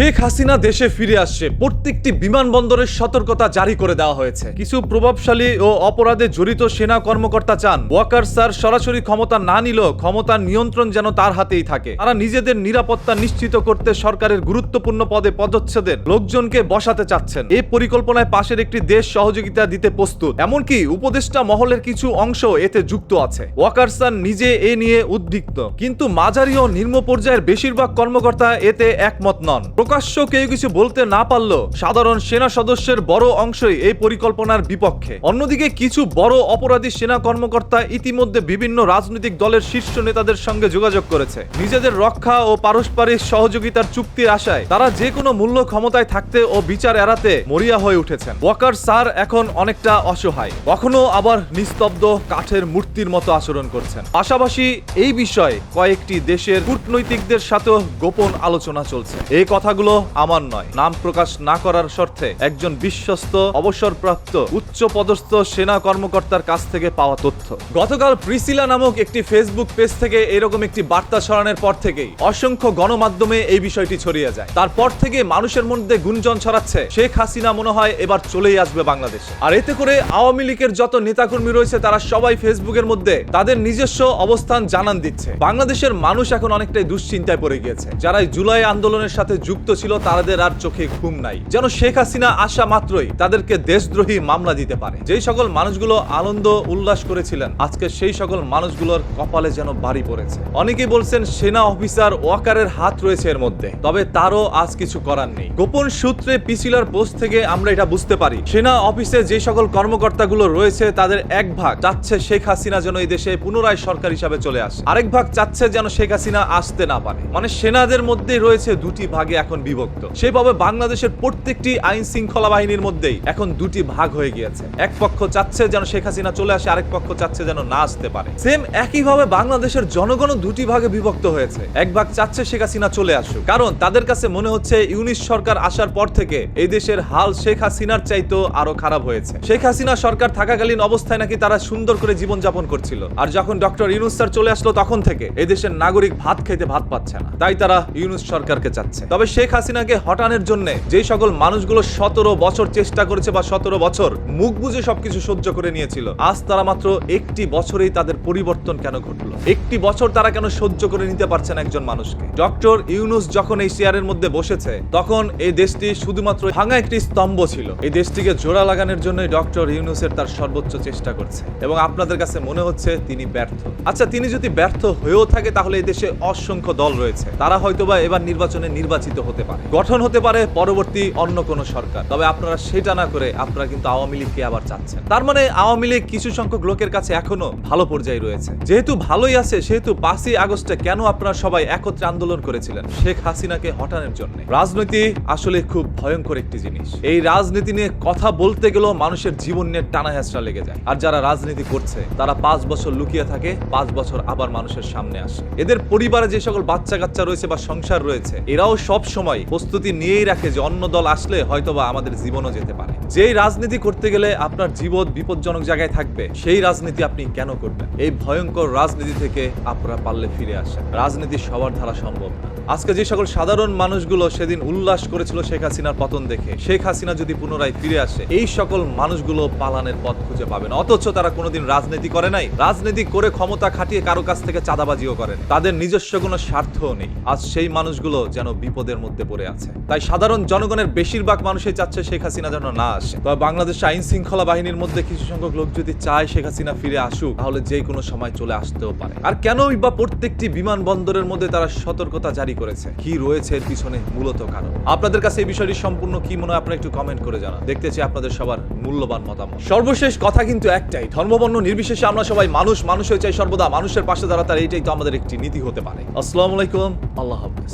শেখ হাসিনা দেশে ফিরে আসছে। প্রত্যেকটি বিমানবন্দরের সতর্কতা জারি করে দেওয়া হয়েছে। কিছু প্রভাবশালী ও অপরাধে জড়িত সেনা কর্মকর্তা চান। ওয়াকার স্যার সরাসরি ক্ষমতা না নিলেও ক্ষমতার নিয়ন্ত্রণ যেন তার হাতেই থাকে। তারা নিজেদের নিরাপত্তা নিশ্চিত করতে সরকারের গুরুত্বপূর্ণ পদে পদচ্ছেদের লোকজনকে বসাতে চাচ্ছেন। এই পরিকল্পনায় পাশের একটি দেশ সহযোগিতা দিতে প্রস্তুত। এমনকি উপদেষ্টা মহলের কিছু অংশ এতে যুক্ত আছে। ওয়াকার স্যার নিজে এ নিয়ে উদ্বিগ্ন। কিন্তু মাঝারি ও নিম্ন পর্যায়ের বেশিরভাগ কর্মকর্তা এতে একমত নন। প্রকাশ্য কেউ কিছু বলতে না পারলেও সাধারণ সেনা সদস্যের বড় অংশই এই পরিকল্পনার বিপক্ষে। অন্যদিকে কিছু বড় অপরাধী সেনা কর্মকর্তা ইতিমধ্যে বিভিন্ন রাজনৈতিক দলের শীর্ষ নেতাদের সঙ্গে যোগাযোগ করেছে। নিজেদের রক্ষা ও পারস্পরিক সহযোগিতার চুক্তির আশায় তারা যে কোনো মূল্য ক্ষমতায় থাকতে ও বিচার এড়াতে মরিয়া হয়ে উঠেছেন। ওয়াকার স্যার এখন অনেকটা অসহায়। কখনো আবার নিস্তব্ধ কাঠের মূর্তির মতো আচরণ করছেন। পাশাপাশি এই বিষয়ে কয়েকটি দেশের কূটনৈতিকদের সাথেও গোপন আলোচনা চলছে। এই কথাগুলো আমার নয়। নাম প্রকাশ না করার শর্তে একজন বিশ্বস্ত, অবসরপ্রাপ্ত উচ্চ পদস্থ সেনা কর্মকর্তার কাছ থেকে পাওয়া তথ্য। গতকাল প্রিসিলা নামক একটি ফেসবুক পেজ থেকে এরকম একটি বার্তা ছড়ানোর পর থেকেই অসংখ্য গণমাধ্যমে এই বিষয়টি ছড়িয়ে যায়। তারপর থেকে মানুষের মধ্যে গুঞ্জন ছড়াচ্ছে, শেখ হাসিনা মনে হয় এবার চলেই আসবে বাংলাদেশে। আর এতে করে আওয়ামী লীগের যত নেতাকর্মী রয়েছে, তারা সবাই ফেসবুকের মধ্যে তাদের নিজস্ব অবস্থান জানান দিচ্ছে। বাংলাদেশের মানুষ এখন অনেকটাই দুশ্চিন্তায় পড়ে গিয়েছে। যারা এই জুলাই আন্দোলনের সাথে যুক্ত ছিল তাদের আর চোখে ঘুম নাই। যেন শেখ হাসিনা আসা মাত্রই তাদেরকে দেশদ্রোহী মামলা দিতে পারে। যেই সকল মানুষগুলো আনন্দ উল্লাস করেছিলেন, আজকে সেই সকল মানুষগুলোর কপালে যেন বাড়ি পড়েছে। অনেকেই বলছেন, সেনা অফিসার ওয়াকারের হাত রয়েছে এর মধ্যে। তবে তারও আজ কিছু করার নেই। গোপন সূত্রে পিসিলার পোস্ট থেকে আমরা এটা বুঝতে পারি। সেনা অফিসে যে সকল কর্মকর্তাগুলো রয়েছে, তাদের এক ভাগ চাচ্ছে শেখ হাসিনা যেন এই দেশে পুনরায় সরকার হিসাবে চলে আসে। আরেক ভাগ চাচ্ছে যেন শেখ হাসিনা আসতে না পারে। মানে সেনাদের মধ্যে রয়েছে দুটি ভাগে এখন বিভক্ত। সেভাবে বাংলাদেশের প্রত্যেকটি আইন শৃঙ্খলা বাহিনীর মধ্যেই। এখন দুটি ভাগ হয়ে গিয়েছে। এক পক্ষ চাচ্ছে যেন শেখ হাসিনা চলে আসে, আরেক পক্ষ চাচ্ছে যেন না আসতে পারে। সেম একইভাবে বাংলাদেশের জনগণও দুটি ভাগে বিভক্ত হয়েছে। এক ভাগ চাচ্ছে শেখ হাসিনা চলে আসুক। কারণ তাদের কাছে মনে হচ্ছে ইউনিশ সরকার আসার পর থেকে এই দেশের হাল শেখ হাসিনার চাইতো আরও খারাপ হয়েছে। শেখ হাসিনা সরকার থাকাকালীন অবস্থায় নাকি তারা সুন্দর করে জীবন যাপন করছিল। আর যখন ডক্টর ইউনুস স্যার চলে আসলো তখন থেকে এই দেশের নাগরিক ভাত খেতে ভাত পাচ্ছে না। তাই তারা ইউনুস সরকারকে চাচ্ছে। তবে শেখ হাসিনাকে হটানোর জন্য যে সকল মানুষগুলো সতেরো বছর চেষ্টা করেছে বা সতেরো বছর মুখ বুঝে সবকিছু সহ্য করে নিয়েছিল, আজ তারা মাত্র একটি বছরেই তাদের পরিবর্তন কেন ঘটলো? একটি বছর তারা কেন সহ্য করে নিতে পারছেন একজন মানুষকে? ডক্টর ইউনুস যখন এই চেয়ারের মধ্যে বসেছে, তখন এই দেশটি শুধুমাত্র ভাঙা একটি স্তম্ভ ছিল। এই দেশটিকে জোড়া লাগানোর জন্য ডক্টর ইউনুসের তার সর্বোচ্চ চেষ্টা করছে এবং আপনাদের কাছে মনে হচ্ছে তিনি ব্যর্থ। আচ্ছা তিনি যদি ব্যর্থ হয়েও থাকে তাহলে এই দেশে অসংখ্য দল রয়েছে। তারা হয়তোবা এবার নির্বাচনে নির্বাচিত হতে পারে। গঠন হতে পারে পরবর্তী অন্য কোনো সরকার। তবে আপনারা সেটা না করে আপনারা কিন্তু আওয়ামী লীগকে আবার চাচ্ছেন। তার মানে আওয়ামী লীগ কিছু সংখ্যক লোকের কাছে এখনও ভালো পর্যায়ে রয়েছে। যেহেতু ভালোই আছে, সেহেতু পাঁচই আগস্টে কেন আপনারা সবাই একত্রে আন্দোলন করেছিলেন? শেখ হাসিনাকে হটানোর জন্য। রাজনীতি আসলে খুব ভয়ঙ্কর একটি জিনিস। এই রাজনীতি নিয়ে কথা বলতে গেলেও মানুষের জীবন নিয়ে টানা হেঁচড়া লেগে যায়। আর যারা রাজনীতি করছে, তারা পাঁচ বছর লুকিয়ে থাকে, পাঁচ বছর আবার মানুষের সামনে আসে। এদের পরিবারে যে সকল বাচ্চা কাচ্চা রয়েছে বা সংসার রয়েছে, এরাও সব সময় প্রস্তুতি নিয়েই রাখে যে অন্য দল আসলে হয়তোবা আমাদের জীবনও যেতে পারে। যেই রাজনীতি করতে গেলে আপনার জীবন বিপজ্জনক জায়গায় থাকবে, সেই রাজনীতি আপনি কেন করবেন? এই ভয়ঙ্কর রাজনীতি থেকে আপনারা পারলে ফিরে আসেন। রাজনীতি সবার ধারা সম্ভব না। আজকে যে সকল সাধারণ মানুষগুলো সেদিন উল্লাস করেছিল শেখ হাসিনার পতন দেখে, শেখ হাসিনা যদি পুনরায় ফিরে আসে, এই সকল মানুষগুলো পালানের পথ খুঁজে পাবে না অথচ তারা কোনোদিন রাজনীতি করে নাই। রাজনীতি করে ক্ষমতা খাটিয়ে কারও কাছ থেকে চাঁদাবাজিও করেন। তাদের নিজস্ব কোনো স্বার্থও নেই। আজ সেই মানুষগুলো যেন বিপদের মধ্যে পড়ে আছে। তাই সাধারণ জনগণের বেশিরভাগ মানুষই চাচ্ছে শেখ হাসিনা যেন না আসে। তবে বাংলাদেশ আইন শৃঙ্খলা বাহিনীর মধ্যে কিছু সংখ্যক লোক যদি চায় শেখ হাসিনা ফিরে আসুক, তাহলে যে কোনো সময় চলে আসতেও পারে। আর কেনই বা প্রত্যেকটি বিমানবন্দরের মধ্যে তারা সতর্কতা জারি করেছে? কি রয়েছে এর পিছনে মূলত কারণ? আপনাদের কাছে এই বিষয়টি সম্পূর্ণ কি মনে হয় আপনারা একটু কমেন্ট করে জানান। দেখতে চাই আপনাদের সবার মূল্যবান মতামত। সর্বশেষ কথা কিন্তু একটাই, ধর্মবর্ণ নির্বিশেষে আমরা সবাই মানুষ মানুষ হয়ে চাই সর্বদা। মানুষের পাশে দাঁড়াতে আর এইটাই তো আমাদের একটি নীতি হতে পারে। আসসালামু আলাইকুম, আল্লাহ হাফেজ।